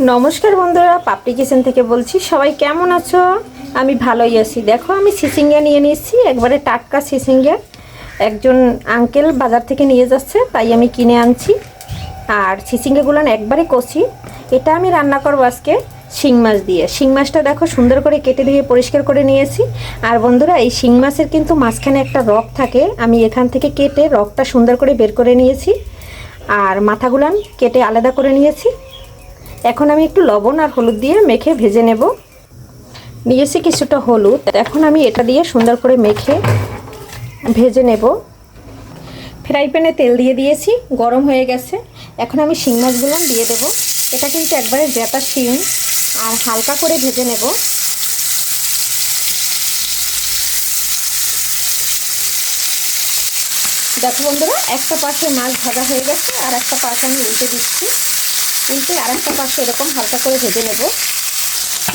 নমস্কার বন্ধুরা, পাপড়ি কিচেন থেকে বলছি, সবাই কেমন আছো? আমি ভালোই আছি। দেখো, আমি সিসিঙ্গা নিয়ে নিয়েছি, একবারে টাটকা সিসিঙ্গা। একজন আঙ্কেল বাজার থেকে নিয়ে যাচ্ছে, তাই আমি কিনে আনছি। আর সিসিঙ্গাগুলো একবারে কষি। এটা আমি রান্না করব আজকে শিং মাছ দিয়ে। শিং মাছটা দেখো, সুন্দর করে কেটে দিয়ে পরিষ্কার করে নিয়েছি। আর বন্ধুরা, এই শিং মাছের কিন্তু মাঝখানে একটা রক থাকে। আমি এখান থেকে কেটে রকটা সুন্দর করে বের করে নিয়েছি। আর মাথাগুলান কেটে আলাদা করে নিয়েছি। এখন আমি একটু লবণ আর হলুদ দিয়ে মেখে ভেজে নেব। নিয়েছি কিছুটা হলুদ, এখন আমি এটা দিয়ে সুন্দর করে মেখে ভেজে নেব। ফ্রাই প্যানে তেল দিয়ে দিয়েছি, গরম হয়ে গেছে। এখন আমি শিং মাছগুলো দিয়ে দেব। এটা কিন্তু একবারে জেতা শিং, আর হালকা করে ভেজে নেব। দেখো বন্ধুরা, একটা পাশে মাছ ভাজা হয়ে গেছে, আর একটা পাশ আমি উল্টে দিচ্ছি। উল্টে আর একটা পাশে এরকম হালকা করে ভেজে নেব।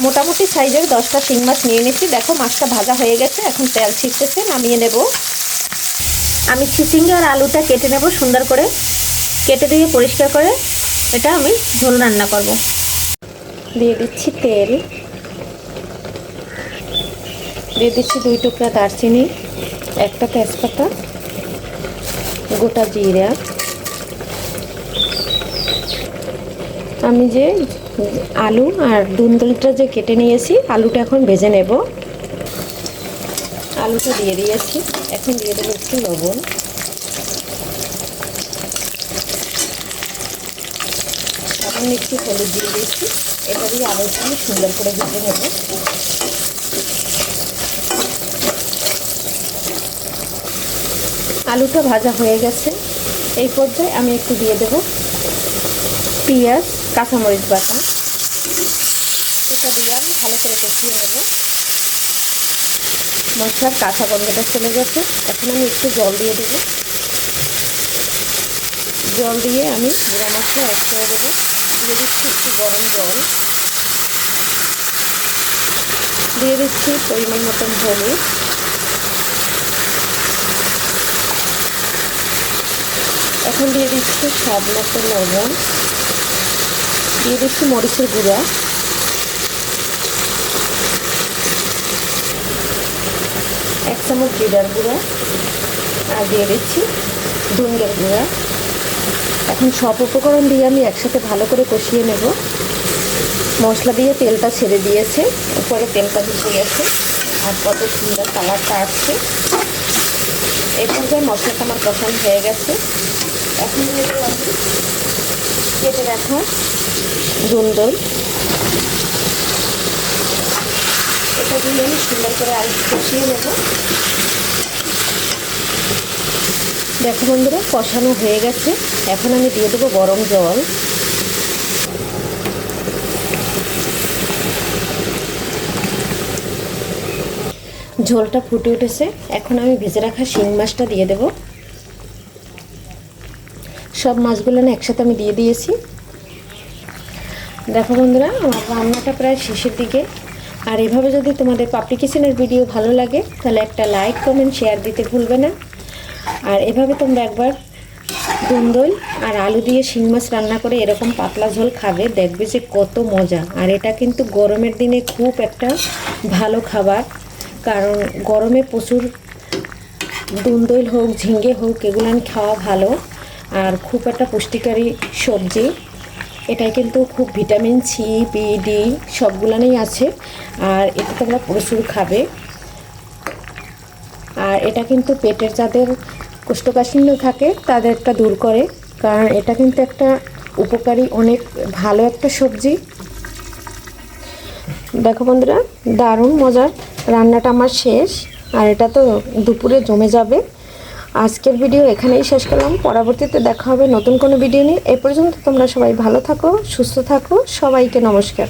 মোটামুটি সাইজের দশটা শিং মাছ নিয়ে নিচ্ছি দেখো মাছটা ভাজা হয়ে গেছে, এখন তেল ছিটতেছে, নামিয়ে নেব। আমি চিচিঙ্গা আর আলুটা কেটে নেব সুন্দর করে। কেটে দিয়ে পরিষ্কার করে এটা আমি ঝোল রান্না করব। দিয়ে দিচ্ছি তেল। দিয়ে দিচ্ছি দুই টুকরা দারচিনি, একটা তেজপাতা, গোটা জিরা। আমি যে আলু আর দুন্দুলটা যে কেটে নিয়েছি, আলুটা এখন ভেজে নেব। আলুটা দিয়ে দিয়েছি। এখন দিয়ে দেবো একটু লবণ। এখন একটু হলুদ দিয়ে দিয়েছি। এটা দিয়ে আলুটা আমি সুন্দর করে ভেজে নেব। আলুটা ভাজা হয়ে গেছে। এই পর্যায়ে আমি একটু দিয়ে দেব পেঁয়াজ। কাঁচামরিচ বাটা। এটা দিয়ে আমি ভালো করে কষিয়ে নেব। মশলার কাঁচা গন্ধটা চলে গেছে। এখন আমি একটু জল দিয়ে দেবো। জল দিয়ে আমি গুঁড়া মশলা অ্যাড করে দেবো। দিয়ে দিচ্ছি একটু গরম জল। দিয়ে দিচ্ছি পরিমাণ মতন হলুদ। এখন দিয়ে দিচ্ছি স্বাদ মতো লবণ। দিয়ে দিচ্ছি মরিচের গুঁড়া। এক চামচ জিরার গুঁড়া আর দিয়ে দিচ্ছি ধুনগের গুঁড়া। এখন সব উপকরণ দিয়ে আমি একসাথে ভালো করে কষিয়ে নেব। মশলা দিয়ে তেলটা ছেড়ে দিয়েছে, উপরে তেলটা ভেসে গেছে আর কত সুন্দর কালারটা আসছে। এই পর্যায়ে মশলাটা আমার পছন্দ হয়ে গেছে, এখন রাখা দুন্দল এটা দিয়ে আমি সুন্দর করে আর কষিয়ে নেব। দেখো বন্ধুরা, কষানো হয়ে গেছে। এখন আমি দিয়ে দেবো গরম জল। ঝোলটা ফুটে উঠেছে। এখন আমি ভেজে রাখা শিং মাছটা দিয়ে দেব। সব মাছগুলো না একসাথে আমি দিয়ে দিয়েছি। দেখো বন্ধুরা, আমার রান্নাটা প্রায় শেষের দিকে। আর এভাবে যদি তোমাদের পাপড়ি কিচেনের ভিডিও ভালো লাগে, তাহলে একটা লাইক কমেন্ট শেয়ার দিতে ভুলবে না। আর এভাবে তোমরা একবার দুন্দল আর আলু দিয়ে শিং মাছ রান্না করে এরকম পাতলা ঝোল খাবে, দেখবে যে কত মজা। আর এটা কিন্তু গরমের দিনে খুব একটা ভালো খাবার। কারণ গরমে প্রচুর দুন্দইল হোক, ঝিঙ্গে হোক, এগুলো খাওয়া ভালো। আর খুব একটা পুষ্টিকারী সবজি। এটাই কিন্তু খুব ভিটামিন সি বি ডি সবগুলানেই আছে। আর এটা তোমরা প্রচুর খাবে। আর এটা কিন্তু পেটের যাদের কোষ্ঠকাঠিন্য থাকে, তাদেরটা দূর করে। কারণ এটা কিন্তু একটা উপকারী, অনেক ভালো একটা সবজি। দেখো বন্ধুরা, দারুণ মজার। রান্নাটা আমার শেষ। আর এটা তো দুপুরে জমে যাবে। আজকের ভিডিও এখানেই শেষ করলাম। পরবর্তীতে দেখা হবে নতুন কোনো ভিডিও নিয়ে। এ পর্যন্ত তোমরা সবাই ভালো থাকো, সুস্থ থাকো। সবাইকে নমস্কার।